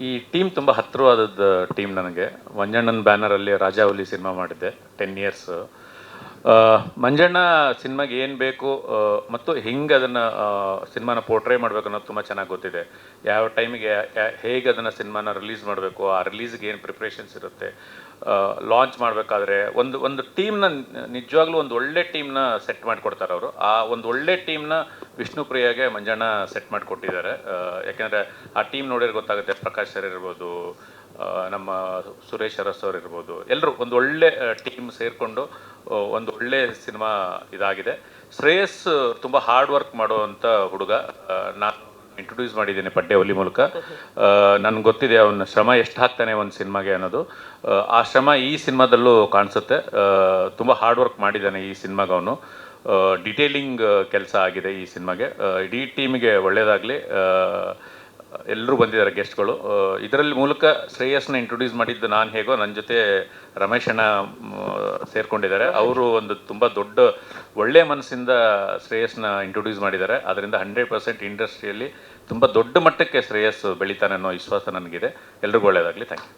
ಈ ಟೀಮ್ ತುಂಬ ಹತ್ತಿರವಾದದ್ದು ಟೀಮ್ ನನಗೆ. ಮಂಜಣ್ಣನ ಬ್ಯಾನರಲ್ಲಿ ರಾಜಾವಲಿ ಸಿನಿಮಾ ಮಾಡಿದ್ದೆ ಟೆನ್ ಇಯರ್ಸ್ ಮಂಜಣ್ಣ ಸಿನಿಮಾಗೆ ಏನು ಬೇಕು ಮತ್ತು ಹೆಂಗೆ ಅದನ್ನು ಸಿನಿಮಾನ ಪೋರ್ಟ್ರೇ ಮಾಡಬೇಕು ಅನ್ನೋದು ತುಂಬ ಚೆನ್ನಾಗಿ ಗೊತ್ತಿದೆ. ಯಾವ ಟೈಮಿಗೆ ಹೇಗೆ ಅದನ್ನು ಸಿನಿಮಾನ ರಿಲೀಸ್ ಮಾಡಬೇಕು, ಆ ರಿಲೀಸ್ಗೆ ಏನು ಪ್ರಿಪ್ರೇಷನ್ಸ್ ಇರುತ್ತೆ ಲಾಂಚ್ ಮಾಡಬೇಕಾದ್ರೆ ಒಂದು ಒಂದು ಟೀಮ್ನ ನಿಜವಾಗ್ಲೂ ಒಂದು ಒಳ್ಳೆ ಟೀಮ್ನ ಸೆಟ್ ಮಾಡಿಕೊಡ್ತಾರೆ ಅವರು. ಆ ಒಂದು ಒಳ್ಳೆ ಟೀಮ್ನ ವಿಷ್ಣುಪ್ರಿಯಾಗೆ ಮಂಜಣ್ಣ ಸೆಟ್ ಮಾಡಿಕೊಟ್ಟಿದ್ದಾರೆ. ಯಾಕೆಂದರೆ ಆ ಟೀಮ್ ನೋಡಿದ್ರೆ ಗೊತ್ತಾಗುತ್ತೆ, ಪ್ರಕಾಶ್ ಸರ್ ಇರ್ಬೋದು ನಮ್ಮ ಸುರೇಶ್ ಅರಸ್ ಅವ್ರು ಇರ್ಬೋದು. ಎಲ್ಲರೂ ಒಂದು ಒಳ್ಳೆ ಟೀಮ್ ಸೇರಿಕೊಂಡು ಒಂದು ಒಳ್ಳೆ ಸಿನಿಮಾ ಇದಾಗಿದೆ. ಶ್ರೇಯಸ್ ತುಂಬ ಹಾರ್ಡ್ ವರ್ಕ್ ಮಾಡುವಂಥ ಹುಡುಗ. ನಾನು ಇಂಟ್ರೊಡ್ಯೂಸ್ ಮಾಡಿದ್ದೀನಿ ಪಡ್ಡೆ ಒಲಿ ಮೂಲಕ. ನನಗೆ ಗೊತ್ತಿದೆ ಅವನ ಶ್ರಮ ಎಷ್ಟು ಹಾಕ್ತಾನೆ ಒಂದು ಸಿನಿಮಾಗೆ ಅನ್ನೋದು. ಆ, ಶ್ರಮ ಈ ಸಿನಿಮಾದಲ್ಲೂ ಕಾಣಿಸುತ್ತೆ. ತುಂಬ ಹಾರ್ಡ್ ವರ್ಕ್ ಮಾಡಿದ್ದಾನೆ ಈ ಸಿನಿಮಾಗೆ ಅವನು. ಡಿಟೇಲಿಂಗ್ ಕೆಲಸ ಆಗಿದೆ ಈ ಸಿನಿಮಾಗೆ. ಇಡೀ ಟೀಮಿಗೆ ಒಳ್ಳೆಯದಾಗಲಿ ಎಲ್ಲರೂ ಬಂದಿದ್ದಾರೆ ಗೆಸ್ಟ್ಗಳು. ಇದರಲ್ಲಿ ಮೂಲಕ ಶ್ರೇಯಸ್ನ ಇಂಟ್ರೊಡ್ಯೂಸ್ ಮಾಡಿದ್ದು ನಾನು ಹೇಗೋ ನನ್ನ ಜೊತೆ ರಮೇಶಣ್ಣ ಸೇರ್ಕೊಂಡಿದ್ದಾರೆ. ಅವರು ಒಂದು ತುಂಬ ದೊಡ್ಡ ಒಳ್ಳೆಯ ಮನಸ್ಸಿಂದ ಶ್ರೇಯಸ್ನ ಇಂಟ್ರೊಡ್ಯೂಸ್ ಮಾಡಿದ್ದಾರೆ. ಅದರಿಂದ ಹಂಡ್ರೆಡ್ ಪರ್ಸೆಂಟ್ ಇಂಡಸ್ಟ್ರಿಯಲ್ಲಿ ತುಂಬ ದೊಡ್ಡ ಮಟ್ಟಕ್ಕೆ ಶ್ರೇಯಸ್ ಬೆಳಿತಾನೆ ಅನ್ನೋ ವಿಶ್ವಾಸ ನನಗಿದೆ. ಎಲ್ರಿಗೂ ಒಳ್ಳೆಯದಾಗಲಿ ಥ್ಯಾಂಕ್ ಯು